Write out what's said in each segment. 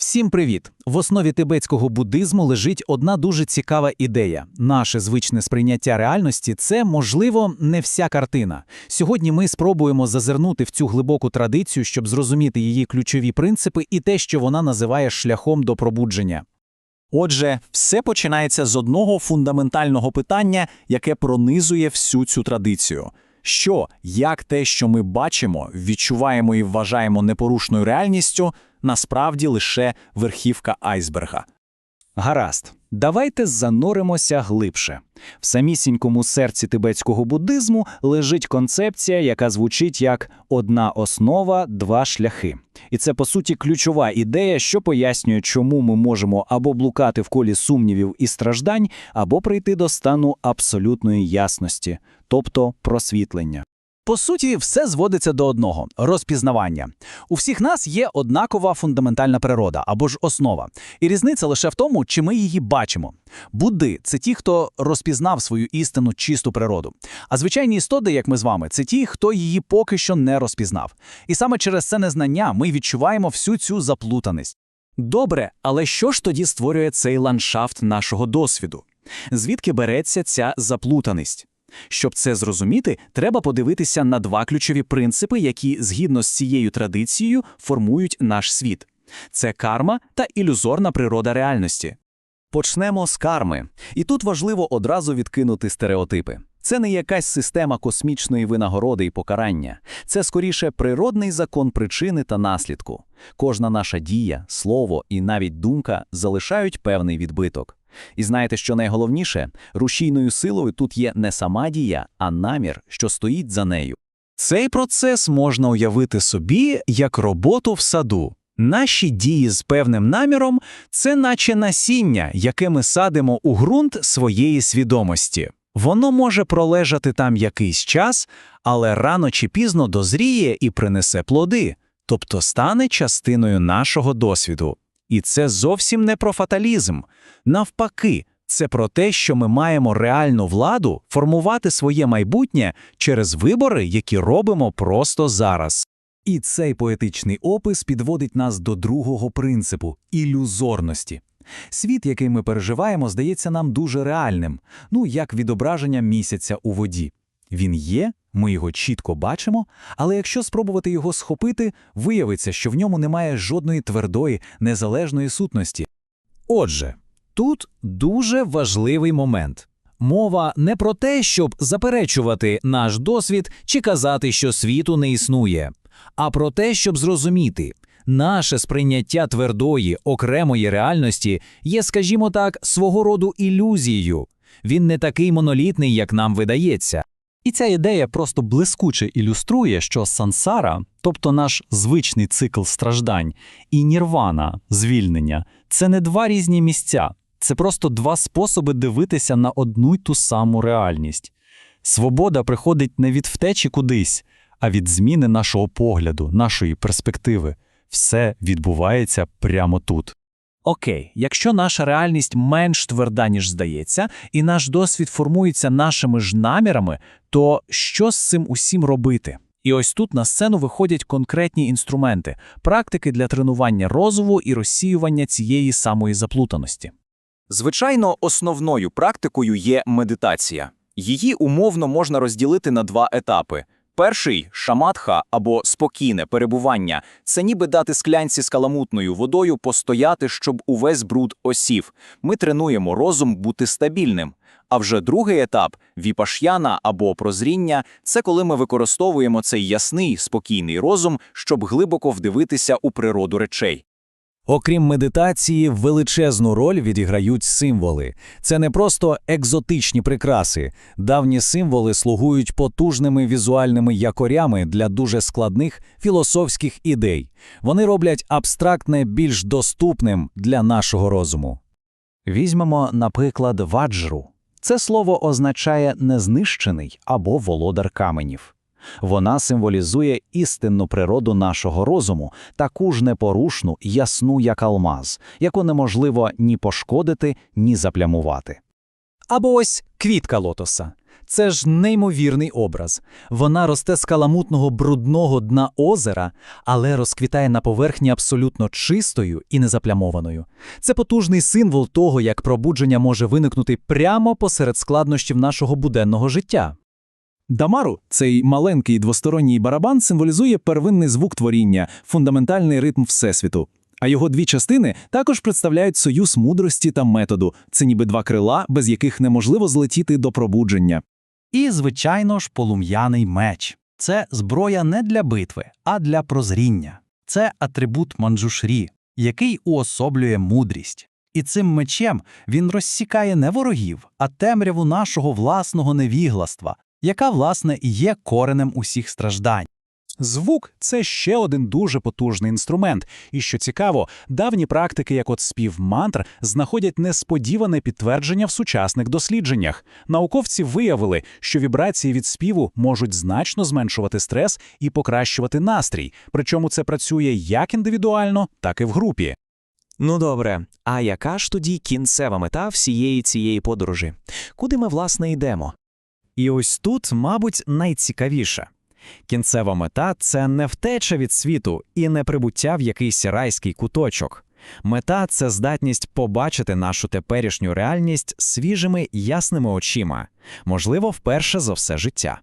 Всім привіт! В основі тибетського буддизму лежить одна дуже цікава ідея. Наше звичне сприйняття реальності це, можливо, не вся картина. Сьогодні ми спробуємо зазирнути в цю глибоку традицію, щоб зрозуміти її ключові принципи і те, що вона називає шляхом до пробудження. Отже, все починається з одного фундаментального питання, яке пронизує всю цю традицію. Що, як те, що ми бачимо, відчуваємо і вважаємо непорушною реальністю, насправді лише верхівка айсберга. Гаразд, давайте зануримося глибше. В самісінькому серці тибетського буддизму лежить концепція, яка звучить як одна основа, два шляхи. І це, по суті, ключова ідея, що пояснює, чому ми можемо або блукати в колі сумнівів і страждань, або прийти до стану абсолютної ясності, тобто просвітлення. По суті, все зводиться до одного розпізнавання. У всіх нас є однакова фундаментальна природа або ж основа, і різниця лише в тому, чи ми її бачимо. Будди це ті, хто розпізнав свою істинну чисту природу. А звичайні істоти, як ми з вами, це ті, хто її поки що не розпізнав. І саме через це незнання ми відчуваємо всю цю заплутаність. Добре, але що ж тоді створює цей ландшафт нашого досвіду? Звідки береться ця заплутаність? Щоб це зрозуміти, треба подивитися на два ключові принципи, які, згідно з цією традицією, формують наш світ. Це карма та ілюзорна природа реальності. Почнемо з карми. І тут важливо одразу відкинути стереотипи. Це не якась система космічної винагороди і покарання. Це скоріше природний закон причини та наслідку. Кожна наша дія, слово і навіть думка залишають певний відбиток. І знаєте, що найголовніше? Рушійною силою тут є не сама дія, а намір, що стоїть за нею. Цей процес можна уявити собі як роботу в саду. Наші дії з певним наміром це наче насіння, яке ми садимо у ґрунт своєї свідомості. Воно може пролежати там якийсь час, але рано чи пізно дозріє і принесе плоди, тобто стане частиною нашого досвіду. І це зовсім не про фаталізм. Навпаки, це про те, що ми маємо реальну владу формувати своє майбутнє через вибори, які робимо просто зараз. І цей поетичний опис підводить нас до другого принципу ілюзорності. Світ, який ми переживаємо, здається нам дуже реальним, ну як відображення місяця у воді. Він є, ми його чітко бачимо, але якщо спробувати його схопити, виявиться, що в ньому немає жодної твердої, незалежної сутності. Отже, тут дуже важливий момент. Мова не про те, щоб заперечувати наш досвід чи казати, що світу не існує, а про те, щоб зрозуміти, наше сприйняття твердої, окремої реальності є, скажімо так, свого роду ілюзією. Він не такий монолітний, як нам видається. І ця ідея просто блискуче ілюструє, що сансара, тобто наш звичний цикл страждань, і нірвана, звільнення це не два різні місця, це просто два способи дивитися на одну й ту саму реальність. Свобода приходить не від втечі кудись, а від зміни нашого погляду, нашої перспективи. Все відбувається прямо тут. Окей, якщо наша реальність менш тверда, ніж здається, і наш досвід формується нашими ж намірами, то що з цим усім робити? І ось тут на сцену виходять конкретні інструменти, практики для тренування розуму і розсіювання цієї самої заплутаності. Звичайно, основною практикою є медитація. Її умовно можна розділити на два етапи. Перший шаматха або спокійне перебування це ніби дати склянці з каламутною водою постояти, щоб увесь бруд осів. Ми тренуємо розум бути стабільним. А вже другий етап віпаш'яна або прозріння це коли ми використовуємо цей ясний, спокійний розум, щоб глибоко вдивитися у природу речей. Окрім медитації, величезну роль відіграють символи. Це не просто екзотичні прикраси. Давні символи слугують потужними візуальними якорями для дуже складних філософських ідей. Вони роблять абстрактне більш доступним для нашого розуму. Візьмемо, наприклад, ваджру. Це слово означає незнищений або володар каменів. Вона символізує істинну природу нашого розуму, таку ж непорушну, ясну, як алмаз, яку неможливо ні пошкодити, ні заплямувати. Або ось квітка лотоса. Це ж неймовірний образ. Вона росте з каламутного брудного дна озера, але розквітає на поверхні абсолютно чистою і незаплямованою. Це потужний символ того, як пробудження може виникнути прямо посеред складнощів нашого буденного життя. Дамару, цей маленький двосторонній барабан, символізує первинний звук творіння, фундаментальний ритм Всесвіту. А його дві частини також представляють союз мудрості та методу. Це ніби два крила, без яких неможливо злетіти до пробудження. І, звичайно ж, полум'яний меч. Це зброя не для битви, а для прозріння. Це атрибут манджушрі, який уособлює мудрість. І цим мечем він розсікає не ворогів, а темряву нашого власного невігластва, яка, власне, і є коренем усіх страждань. Звук це ще один дуже потужний інструмент, і що цікаво, давні практики, як от спів мантр, знаходять несподіване підтвердження в сучасних дослідженнях. Науковці виявили, що вібрації від співу можуть значно зменшувати стрес і покращувати настрій, причому це працює як індивідуально, так і в групі. Ну добре, а яка ж тоді кінцева мета всієї цієї подорожі? Куди ми, власне, йдемо? І ось тут, мабуть, найцікавіше. Кінцева мета це не втеча від світу і не прибуття в якийсь райський куточок. Мета це здатність побачити нашу теперішню реальність свіжими ясними очима, можливо, вперше за все життя.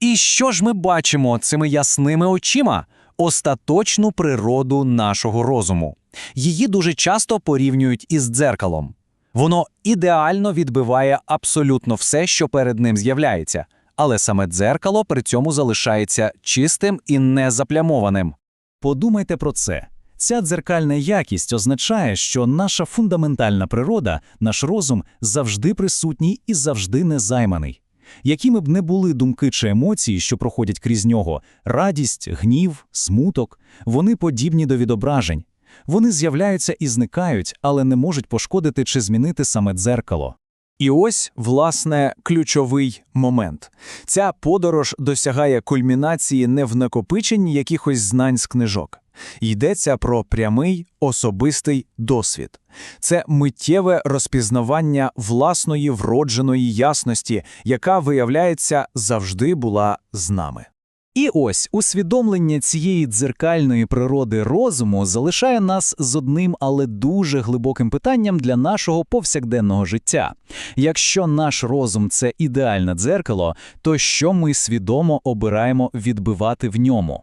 І що ж ми бачимо цими ясними очима? Остаточну природу нашого розуму. Її дуже часто порівнюють із дзеркалом. Воно ідеально відбиває абсолютно все, що перед ним з'являється, але саме дзеркало при цьому залишається чистим і незаплямованим. Подумайте про це. Ця дзеркальна якість означає, що наша фундаментальна природа, наш розум завжди присутній і завжди незайманий. Якими б не були думки чи емоції, що проходять крізь нього радість, гнів, смуток, вони подібні до відображень. Вони з'являються і зникають, але не можуть пошкодити чи змінити саме дзеркало. І ось, власне, ключовий момент. Ця подорож досягає кульмінації не в накопиченні якихось знань з книжок. Йдеться про прямий особистий досвід. Це миттєве розпізнавання власної вродженої ясності, яка, виявляється, завжди була з нами. І ось усвідомлення цієї дзеркальної природи розуму залишає нас з одним, але дуже глибоким питанням для нашого повсякденного життя. Якщо наш розум це ідеальне дзеркало, то що ми свідомо обираємо відбивати в ньому?